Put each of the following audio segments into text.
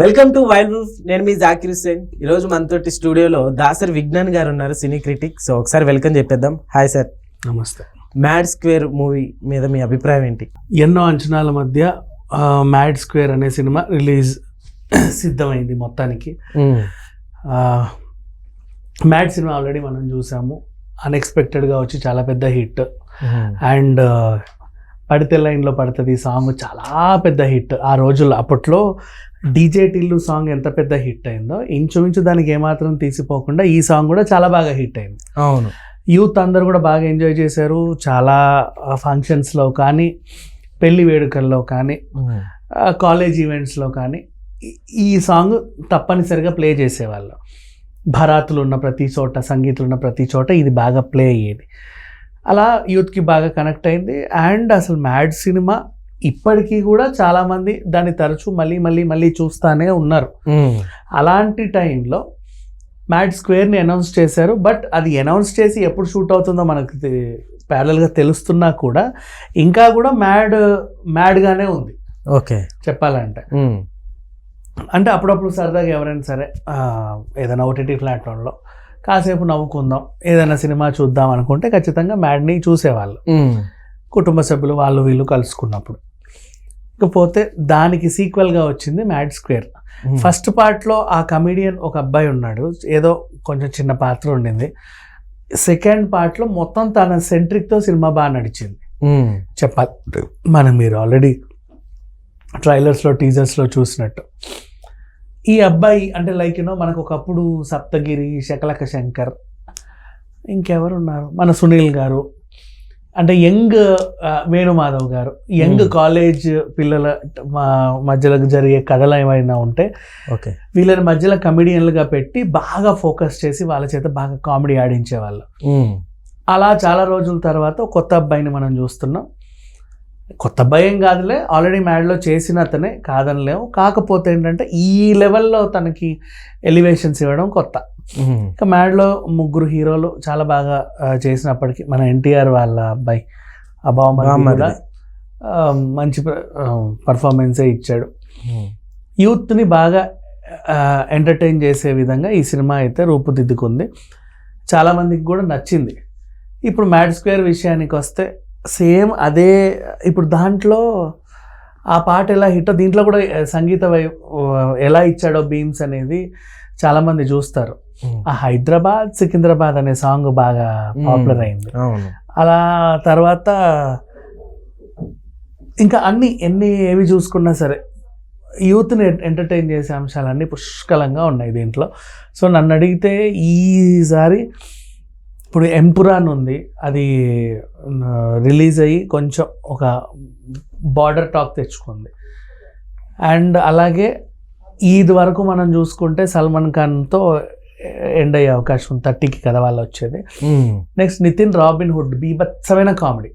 Welcome to wild roof. నేను మీ జాకిర్ హుస్సేన్. ఈ రోజు మనతోటి స్టూడియోలో దాసరి విజ్ఞాన్ గారు ఉన్నారు సినీ క్రిటిక్. సో ఒకసారి వెల్కమ్ చెప్పేద్దాం. Hi sir. నమస్తే. మ్యాడ్ స్క్వేర్ మూవీ మీద మీ అభిప్రాయం ఏంటి? ఎన్నో అంచనాల మధ్య మ్యాడ్ స్క్వేర్ అనే సినిమా రిలీజ్ సిద్ధమైంది మొత్తానికి. మ్యాడ్ సినిమా ఆల్రెడీ మనం చూసాము. అన్ఎక్స్పెక్టెడ్గా వచ్చి చాలా పెద్ద హిట్. అండ్ పడితే లైన్లో పడుతుంది సాంగ్ చాలా పెద్ద హిట్. ఆ రోజుల్లో అప్పట్లో డీజే టిల్లు సాంగ్ ఎంత పెద్ద హిట్ అయిందో ఇంచుమించు దానికి ఏమాత్రం తీసిపోకుండా ఈ సాంగ్ కూడా చాలా బాగా హిట్ అయింది. అవును. యూత్ అందరూ కూడా బాగా ఎంజాయ్ చేశారు. చాలా ఫంక్షన్స్లో కానీ పెళ్ళి వేడుకల్లో కానీ కాలేజ్ ఈవెంట్స్లో కానీ ఈ- సాంగ్ తప్పనిసరిగా ప్లే చేసేవాళ్ళు. భరాతులు ఉన్న ప్రతి చోట సంగీతులు ఉన్న ప్రతి చోట ఇది బాగా ప్లే అయ్యేది. అలా యూత్కి బాగా కనెక్ట్ అయింది. అండ్ అసలు మ్యాడ్ సినిమా ఇప్పటికీ కూడా చాలామంది దాన్ని తరచూ మళ్ళీ మళ్ళీ మళ్ళీ చూస్తానే ఉన్నారు. అలాంటి టైంలో మ్యాడ్ స్క్వేర్ని అనౌన్స్ చేశారు. బట్ అది అనౌన్స్ చేసి ఎప్పుడు షూట్ అవుతుందో మనకు ప్యారల్గా తెలుస్తున్నా కూడా ఇంకా కూడా మ్యాడ్ మ్యాడ్గానే ఉంది. ఓకే. చెప్పాలంటే. అంటే అప్పుడప్పుడు సరదాగా ఎవరైనా సరే ఏదైనా ఓటీటీ ప్లాట్ఫామ్లో కాసేపు నవ్వుకుందాం. ఏదైనా సినిమా చూద్దాం అనుకుంటే ఖచ్చితంగా మ్యాడ్ని చూసేవాళ్ళు. కుటుంబ సభ్యులు వాళ్ళు వీళ్ళు కలుసుకున్నప్పుడు. ఇకపోతే దానికి సీక్వెల్గా వచ్చింది మ్యాడ్ స్క్వేర్. ఫస్ట్ పార్ట్లో ఆ కమిడియన్ ఒక అబ్బాయి ఉన్నాడు. ఏదో కొంచెం చిన్న పాత్ర ఉండింది. సెకండ్ పార్ట్లో మొత్తం తన సెంట్రిక్తో సినిమా బాగా నడిచింది. చెప్పాలి. మనం మీరు ఆల్రెడీ ట్రైలర్స్లో టీజర్స్లో చూసినట్టు. ఈ అబ్బాయి అంటే లైక్ యూనో మనకు ఒకప్పుడు సప్తగిరి శకలక శంకర్ ఇంకెవరు ఉన్నారు మన సునీల్ గారు. అంటే యంగ్ వేణుమాధవ్ గారు. Young Hmm. కాలేజ్ పిల్లల మ- మధ్యలో జరిగే కథలు ఏమైనా ఉంటే ఓకే. వీళ్ళని మధ్యలో కమెడియన్లుగా పెట్టి బాగా ఫోకస్ చేసి వాళ్ళ చేత బాగా కామెడీ ఆడించేవాళ్ళు. అలా చాలా రోజుల తర్వాత కొత్త అబ్బాయిని మనం చూస్తున్నాం. కొత్త ఏం కాదులే ఆల్రెడీ మ్యాడ్లో చేసిన అతనే కాదనిలేము కాకపోతే ఏంటంటే ఈ లెవెల్లో తనకి ఎలివేషన్స్ ఇవ్వడం కొత్త. ఇక మ్యాడ్లో ముగ్గురు హీరోలు చాలా బాగా చేసినప్పటికీ మన ఎన్టీఆర్ వాళ్ళ అబ్బాయి ఆ, మంచి పర్ఫార్మెన్సే ఇచ్చాడు. యూత్ని బాగా ఎంటర్టైన్ చేసే విధంగా ఈ సినిమా అయితే రూపుదిద్దుకుంది. చాలామందికి కూడా నచ్చింది. ఇప్పుడు మ్యాడ్ స్క్వేర్ విషయానికి వస్తే సేమ్ అదే ఇప్పుడు దాంట్లో ఆ పాట ఎలా హిట్ దీంట్లో కూడా సంగీత వై ఎలా ఇచ్చాడో బీమ్స్ అనేది చాలామంది చూస్తారు. ఆ హైదరాబాద్ సికింద్రాబాద్ అనే సాంగ్ బాగా పాపులర్ అయింది. అలా తర్వాత ఇంకా అన్ని ఎన్ని ఏవి చూసుకున్నా సరే యూత్ని ఎంటర్టైన్ చేసే అంశాలన్నీ పుష్కలంగా ఉన్నాయి దీంట్లో. సో నన్ను అడిగితే ఈసారి ఇప్పుడు ఎంపురాన్ ఉంది. అది రిలీజ్ అయ్యి కొంచెం ఒక బార్డర్ టాక్ తెచ్చుకుంది. అండ్ అలాగే ఈద్ వరకు మనం చూసుకుంటే సల్మాన్ ఖాన్తో ఎండ్ అయ్యే అవకాశం ఉంది థర్టీకి కదా వాళ్ళు వచ్చేది. నెక్స్ట్ నితిన్ రాబిన్ హుడ్ బీభత్సమైన comedy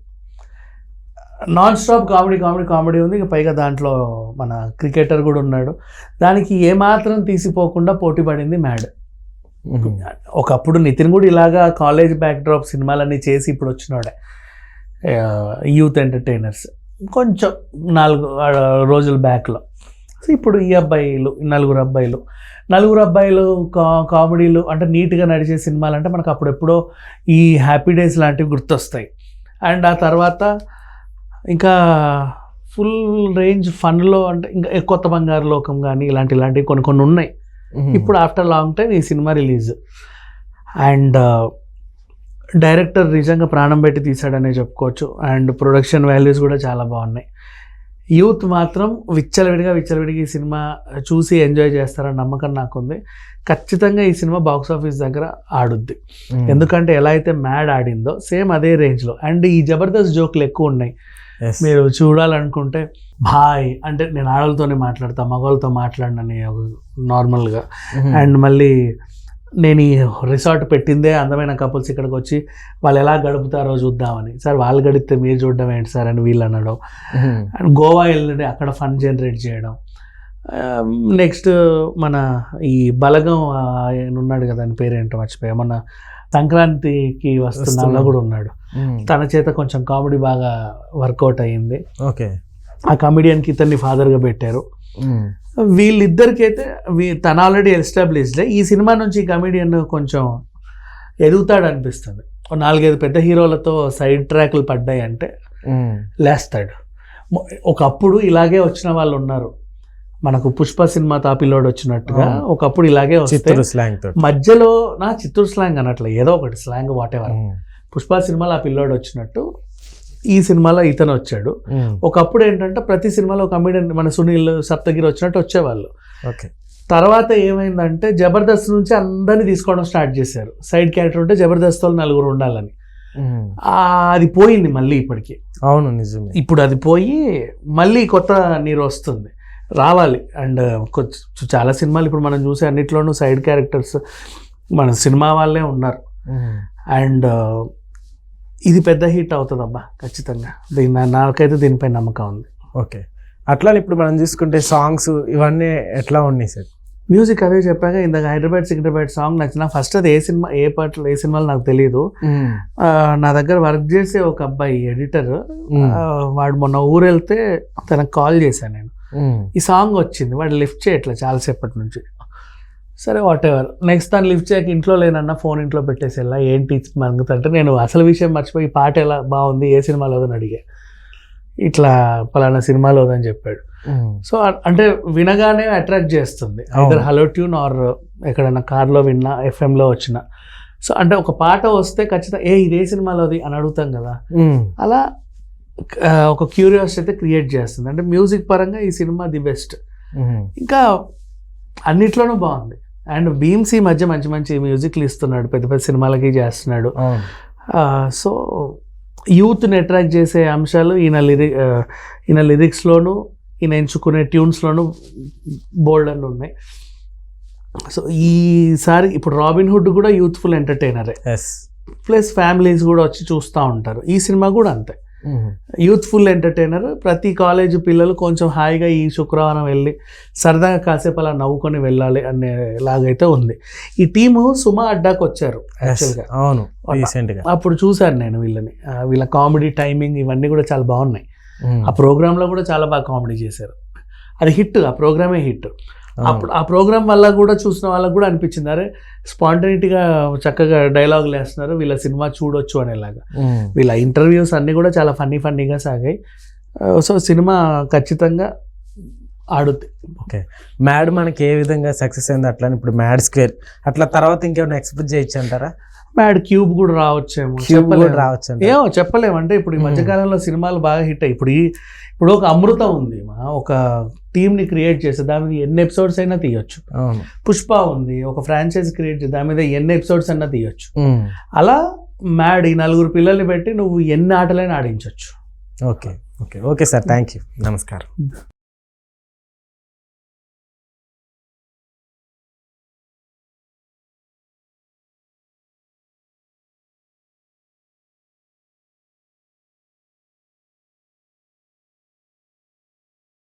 non stop comedy comedy comedy ఉంది. ఇక పైగా దాంట్లో మన క్రికెటర్ కూడా ఉన్నాడు. దానికి ఏమాత్రం తీసిపోకుండా పోటీ పడింది మ్యాడ్ ఒకప్పుడు నితిన్ కూడా ఇలాగా కాలేజ్ బ్యాక్ డ్రాప్ సినిమాలన్నీ చేసి ఇప్పుడు వచ్చినాడే. యూత్ ఎంటర్టైనర్స్ కొంచెం నాలుగు రోజుల బ్యాక్లో సో ఇప్పుడు ఈ అబ్బాయిలు నలుగురు అబ్బాయిలు. నలుగురు అబ్బాయిలు కా కామెడీలు అంటే నీట్గా నడిచే సినిమాలు అంటే మనకు అప్పుడెప్పుడో ఈ హ్యాపీ డేస్ లాంటివి గుర్తొస్తాయి. అండ్ ఆ తర్వాత ఇంకా ఫుల్ రేంజ్ ఫన్లో అంటే ఇంకా కొత్త బంగారు లోకం కానీ ఇలాంటి ఇలాంటివి కొన్ని కొన్ని ఉన్నాయి. ఇప్పుడు ఆఫ్టర్ లాంగ్ టైం ఈ సినిమా రిలీజ్. అండ్ డైరెక్టర్ నిజంగా ప్రాణం పెట్టి తీశాడనే చెప్పుకోవచ్చు. అండ్ ప్రొడక్షన్ వాల్యూస్ కూడా చాలా బాగున్నాయి. యూత్ మాత్రం విచ్చలవిడిగా విచ్చలవిడిగా ఈ సినిమా చూసి ఎంజాయ్ చేస్తారని నమ్మకం నాకుంది. ఖచ్చితంగా ఈ సినిమా బాక్స్ ఆఫీస్ దగ్గర ఆడుద్ది. ఎందుకంటే ఎలా అయితే మ్యాడ్ ఆడిందో సేమ్ అదే రేంజ్లో. అండ్ ఈ జబర్దస్త్ జోకులు ఎక్కువ ఉన్నాయి. మీరు చూడాలనుకుంటే బాయ్ అంటే నేను ఆడలతోనే మాట్లాడతా మగవాళ్ళతో మాట్లాడనని నార్మల్గా. అండ్ మళ్ళీ నేను ఈ రిసార్ట్ పెట్టిందే అందమైన కపుల్స్ ఇక్కడికి వచ్చి వాళ్ళు ఎలా గడుపుతారో చూద్దామని. సార్ వాళ్ళు గడిపితే మీరు చూడడం ఏంటి సార్? అని వీళ్ళు అనడం అండ్ గోవా వెళ్ళి అక్కడ ఫండ్ జనరేట్ చేయడం. నెక్స్ట్ మన ఈ బలగం ఆయన ఉన్నాడు కదా అని పేరేంటో మర్చిపోయా. మన సంక్రాంతికి వస్తున్నాం. కూడా ఉన్నాడు. తన చేత కొంచెం కామెడీ బాగా వర్కౌట్ అయ్యింది. ఓకే. ఆ కమెడియన్కి ఇతన్ని ఫాదర్గా పెట్టారు. వీళ్ళిద్దరికైతే వీ- తను ఆల్రెడీ ఎస్టాబ్లిష్డ్. ఈ సినిమా నుంచి ఈ కమెడియన్ కొంచెం ఎదుగుతాడు అనిపిస్తుంది. నాలుగైదు పెద్ద హీరోలతో సైడ్ ట్రాక్లు పడ్డాయి అంటే. లేస్తాడు. ఒకప్పుడు ఇలాగే వచ్చిన వాళ్ళు ఉన్నారు. మనకు పుష్ప సినిమా తాపిలోడ్ వచ్చినట్టుగా. ఒకప్పుడు ఇలాగే చిత్తూరు స్లాంగ్ మధ్యలో నా చిత్తూరు స్లాంగ్ అనట్లే ఏదో ఒకటి slang whatever um. Pushpa సినిమాలో ఆ పిల్లోడు వచ్చినట్టు ఈ సినిమాలో ఇతను వచ్చాడు. ఒకప్పుడు ఏంటంటే ప్రతి సినిమాలో కమెడియన్ మన సునీల్ సప్తగిరి వచ్చినట్టు వచ్చేవాళ్ళు. ఓకే. తర్వాత ఏమైందంటే జబర్దస్త్ నుంచి అందరినీ తీసుకోవడం స్టార్ట్ చేశారు. సైడ్ క్యారెక్టర్ ఉంటే జబర్దస్త్ వాళ్ళు నలుగురు ఉండాలని. అది పోయింది మళ్ళీ ఇప్పటికి. అవును నిజమే. ఇప్పుడు అది పోయి మళ్ళీ కొత్త నీరు వస్తుంది. రావాలి. అండ్ చాలా సినిమాలు ఇప్పుడు మనం చూసే అన్నిట్లోనూ సైడ్ క్యారెక్టర్స్ మన సినిమా వాళ్ళే ఉన్నారు. అండ్ ఇది పెద్ద హిట్ అవుతుందబ్బా ఖచ్చితంగా. దీని నాకైతే దీనిపై నమ్మకం ఉంది. ఓకే. అట్లా ఇప్పుడు మనం చూసుకుంటే సాంగ్స్ ఇవన్నీ ఎట్లా ఉన్నాయి సార్? మ్యూజిక్ అదే చెప్పాక ఇందాక హైదరాబాద్ సికింద్రాబాద్ సాంగ్ నచ్చిన ఫస్ట్ అది ఏ సినిమా ఏ పాటలు ఏ సినిమాలు నాకు తెలియదు నా దగ్గర వర్క్ చేసే ఒక అబ్బాయి ఎడిటర్. వాడు మొన్న ఊరు వెళ్తే తనకు కాల్ చేశాను నేను. ఈ సాంగ్ వచ్చింది వాడు లిఫ్ట్ చేయట్లే చాలాసేపటి నుంచి. సరే వాట్ ఎవర్ నెక్స్ట్ దాన్ని లిఫ్ట్ చేయక ఇంట్లో లేనన్నా ఫోన్ ఇంట్లో పెట్టేసి వెళ్ళా ఏంటి మంగుతుంటే నేను అసలు విషయం మర్చిపోయి ఈ పాట ఎలా బాగుంది ఏ సినిమాలో అని అడిగా. ఇట్లా పలానా సినిమాలో అని చెప్పాడు. సో అ- అంటే వినగానే అట్రాక్ట్ చేస్తుంది. ఇద్దరు హలో ట్యూన్ ఆర్ ఎక్కడైనా కార్లో విన్నా ఎఫ్ఎంలో వచ్చిన. సో అంటే ఒక పాట వస్తే ఖచ్చితంగా ఏ ఇదే సినిమాలోది అని అడుగుతాం కదా. ఉమ్. అలా ఒక క్యూరియాసిటీ అయితే క్రియేట్ చేస్తుంది. అంటే మ్యూజిక్ పరంగా ఈ సినిమా ది బెస్ట్. ఇంకా అన్నిట్లోనూ బాగుంది. అండ్ భీమ్స్ ఈ మధ్య మంచి మంచి మ్యూజిక్లు ఇస్తున్నాడు. పెద్ద పెద్ద సినిమాలకి చేస్తున్నాడు. సో యూత్ని అట్రాక్ట్ చేసే అంశాలు ఈయన లిరి ఈయన లిరిక్స్లోను ఈయన ఎంచుకునే ట్యూన్స్లోను బోల్డ్ అని ఉన్నాయి. సో ఈసారి ఇప్పుడు రాబిన్ హుడ్ కూడా యూత్ఫుల్ ఎంటర్టైనరే ప్లస్ ఫ్యామిలీస్ కూడా వచ్చి చూస్తూ ఉంటారు. ఈ సినిమా కూడా అంతే. Youthful entertainer. ప్రతి కాలేజ్ పిల్లలు కొంచెం హాయిగా ఈ శుక్రవారం వెళ్ళి సరదాగా కాసేపు అలా నవ్వుకొని వెళ్ళాలి అనేలాగైతే ఉంది. ఈ టీము సుమా అడ్డాకి వచ్చారు యాక్చువల్గా అవును రీసెంట్గా అప్పుడు చూశాను నేను వీళ్ళని. వీళ్ళ కామెడీ టైమింగ్ ఇవన్నీ కూడా చాలా బాగున్నాయి. ఆ ప్రోగ్రాంలో కూడా చాలా బాగా కామెడీ చేశారు. అది హిట్ ఆ ప్రోగ్రామే హిట్. అప్పుడు ఆ ప్రోగ్రామ్ వల్ల కూడా చూసిన వాళ్ళకి కూడా అనిపించింది. అరే స్పాంటనిటీగా చక్కగా డైలాగులు వేస్తున్నారు. వీళ్ళ సినిమా చూడొచ్చు అనేలాగా. వీళ్ళ ఇంటర్వ్యూస్ అన్నీ కూడా చాలా ఫన్నీ ఫన్నీగా సాగాయి. సో సినిమా ఖచ్చితంగా ఆడుద్ది. ఓకే. మ్యాడ్ మనకి ఏ విధంగా సక్సెస్ అయింది అట్లా ఇప్పుడు మ్యాడ్ స్క్వేర్ అట్లా తర్వాత ఇంకేమైనా ఎక్స్పెక్ట్ చేయొచ్చు అంటారా? మ్యాడ్ క్యూబ్ కూడా రావచ్చేమో. చెప్పలేము. రావచ్చు? ఏమో చెప్పలేము. అంటే ఇప్పుడు ఈ. మధ్యకాలంలో సినిమాలు బాగా హిట్ అయ్యి ఇప్పుడు ఈ ఇప్పుడు ఒక అమృతం ఉంది. మా ఒక టీంని క్రియేట్ చేస్తే దాని మీద ఎన్ని ఎపిసోడ్స్ అయినా తీయొచ్చు. పుష్ప ఉంది ఒక ఫ్రాంచైజ్ క్రియేట్ చేసి దాని మీద ఎన్ని ఎపిసోడ్స్ అయినా తీయొచ్చు. అలా మ్యాడ్ ఈ నలుగురు పిల్లల్ని పెట్టి నువ్వు ఎన్ని ఆటలైనా ఆడించవచ్చు okay okay okay sir thank you నమస్కారం.